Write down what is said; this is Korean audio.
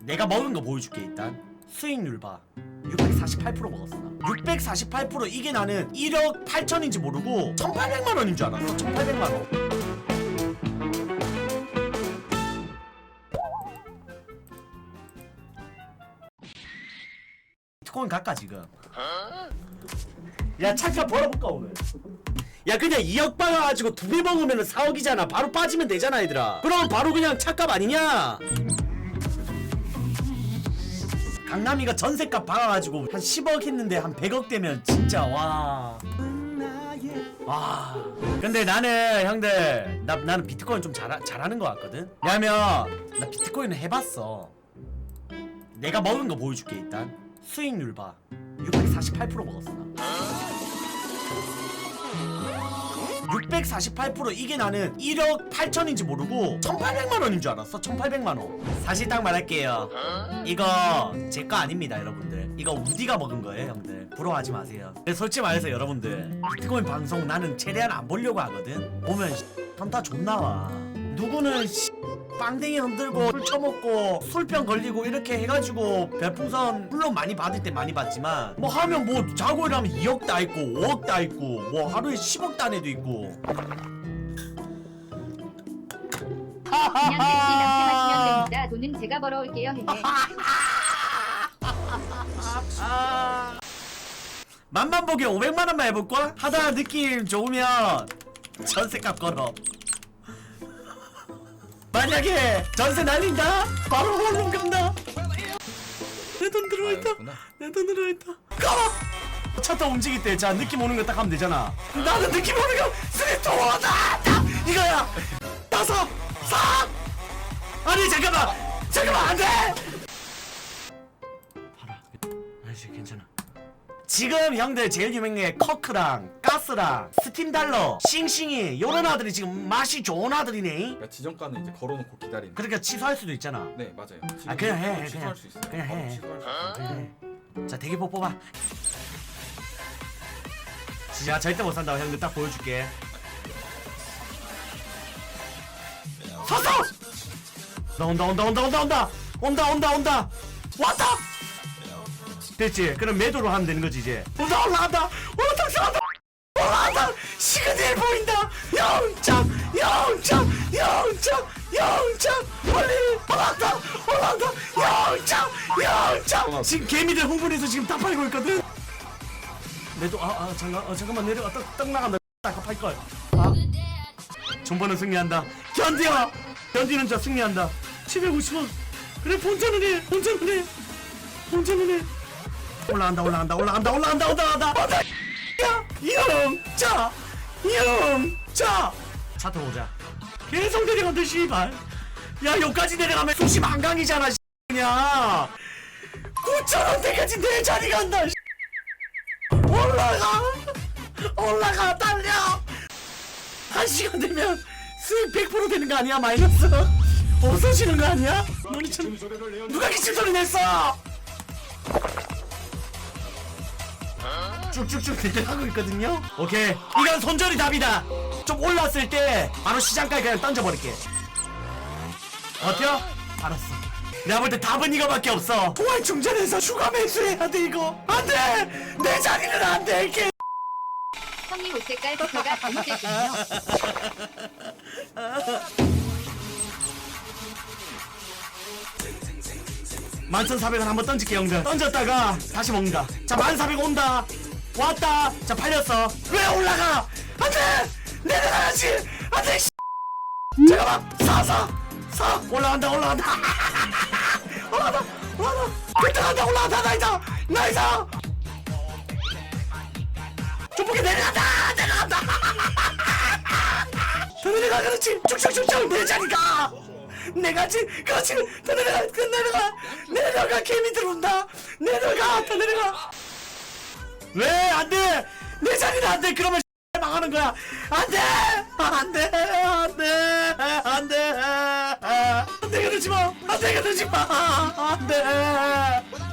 내가 먹은 거 보여줄게 일단. 수익률 봐. 648% 먹었어. 나648% 이게 나는 1억 8천인지 모르고 1800만 원인 줄 알았어 1800만 원. 비트코인 갈까 지금. 야 잠깐 벌어볼까 오늘? 야 그냥 2억 받아가지고 두 배 먹으면 4억이잖아. 바로 빠지면 되잖아 얘들아. 그럼 바로 그냥 착값 아니냐 강남이가 전세값 박아가지고 한 10억 했는데 한 100억 되면 진짜 와. 와. 근데 나는 형들 나 나는 비트코인 좀 잘, 잘하는 것 같거든. 왜냐면 나 비트코인을 해봤어. 내가 먹은 거 보여줄게 일단. 수익률 봐. 648% 먹었어 나. 648% 이게 나는 1억 8천인지 모르고 1800만 원인 줄 알았어 1800만 원. 사실 딱 말할게요. 이거 제 거 아닙니다 여러분들. 이거 우디가 먹은 거예요 형들. 부러워하지 마세요. 솔직히 말해서 여러분들 비트코인 방송 나는 최대한 안 보려고 하거든. 보면 현타 존나 와. 누구는 빵댕이 흔들고 술 처먹고 술병 걸리고 이렇게 해가지고 별풍선 물론 많이 받을 때 많이 받지만 뭐 하면 뭐 자고 일하면 2억 다 있고 5억 다 있고 뭐 하루에 10억 단 애도 있고 그냥 됩니다. 돈은 제가 벌어올게요. 헤헤. 만만 보기 500만 원만 해볼까? 하다 느낌 좋으면 전세값 걸어 만약에 전세 날린다? 바로 홀로 간다 내 돈 들어있다. 내돈 들어있다. 가! 차타 움직일 때 자 느낌 오는 거 딱 하면 되잖아. 나는 느낌 오는 거 스리트 원다! 딱 이거야! 다섯 사 아니 잠깐만! 잠깐만 안돼! 봐라. 아저씨 괜찮아 지금 형들 제일 유명해 커크랑 가스랑 스팀달러 싱싱이 요런 아들이 지금 맛이 좋은 아들이네 그러니까 지정가는 이제 걸어놓고 기다리는. 그러니까 취소할 수도 있잖아 네 맞아요. 아, 그냥 해, 취소할 그냥. 수 있어요. 그냥 해. 바로 취소할 수 있어요. 그래. 자 대기보 뽑아 진짜 절대 못 산다고 형들 딱 보여줄게 섰어 나 온다 온다 온다 온다 온다 온다 온다 온다 왔다 됐지? 그럼 매도로 하면 되는 거지 이제. 온다 올라간다! 올라간다 올라간다 올라간다! 시그널 보인다! 영장 영장 영장 영장 빨리 올라간다! 올라간다! 영장 영장 지금 개미들 흥분해서 지금 다 팔고 있거든? 매도 아 아 잠깐 어, 잠깐만 내려가. 떡, 떡 나간다. 아까 팔걸. 아. 존버는 승리한다. 견디야 견디는 자 승리한다. 750원. 그래 본전은 해. 본전은 해. 본전은 해 올라간다 올라간다 올라간다 올라간다 올라간다. 올라간다 야 영자. 영자 차트 보자. 계속 내려간다 씨발. 야 여기까지 내려가면 수심 한강이잖아 씨, 그냥. 9천원대까지 내 자리 간다 씨. 올라가. 올라가 달려. 한 시간 되면 수익 100% 되는 거 아니야 마이너스? 없어지는 거 아니야? 너네 참 누가 기침 소리 냈어? 쭉쭉쭉 내려가고 있거든요. 오케이 이건 손절이 답이다. 좀 올랐을 때 바로 시장가에 그냥 던져버릴게. 어때요? 알았어. 내가 볼 때 답은 이거밖에 없어. 부활 충전해서 추가 매수해야 돼 이거. 안돼 내 자리는 안돼 이게. 형님 옷 색깔 버터가 잘못됐군요. 만천사백원 한번 던질게 형들 던졌다가 다시 먹는다 자 만사백 온다 왔다. 자 팔렸어. 왜 올라가? 안돼! 내려가야지! 안돼 씨. 잠깐만. 사사 사 올라간다 올라간다. 올라간다 올라간다. 획득한다 올라간다 나이다 나이다 좁게 내려간다! 내려간다! 더 내려가 그렇지. 쭉쭉쭉쭉 내 자리가 내가 지 그렇지. 더 내려가 더 내려가. 내려가 개미 들어온다. 내려가 더 내려가 왜 안돼 내 자리는 안돼 그러면 망하는 거야 안돼 안돼 안돼 안돼 안돼 그러지 마 안돼 그러지 마 안돼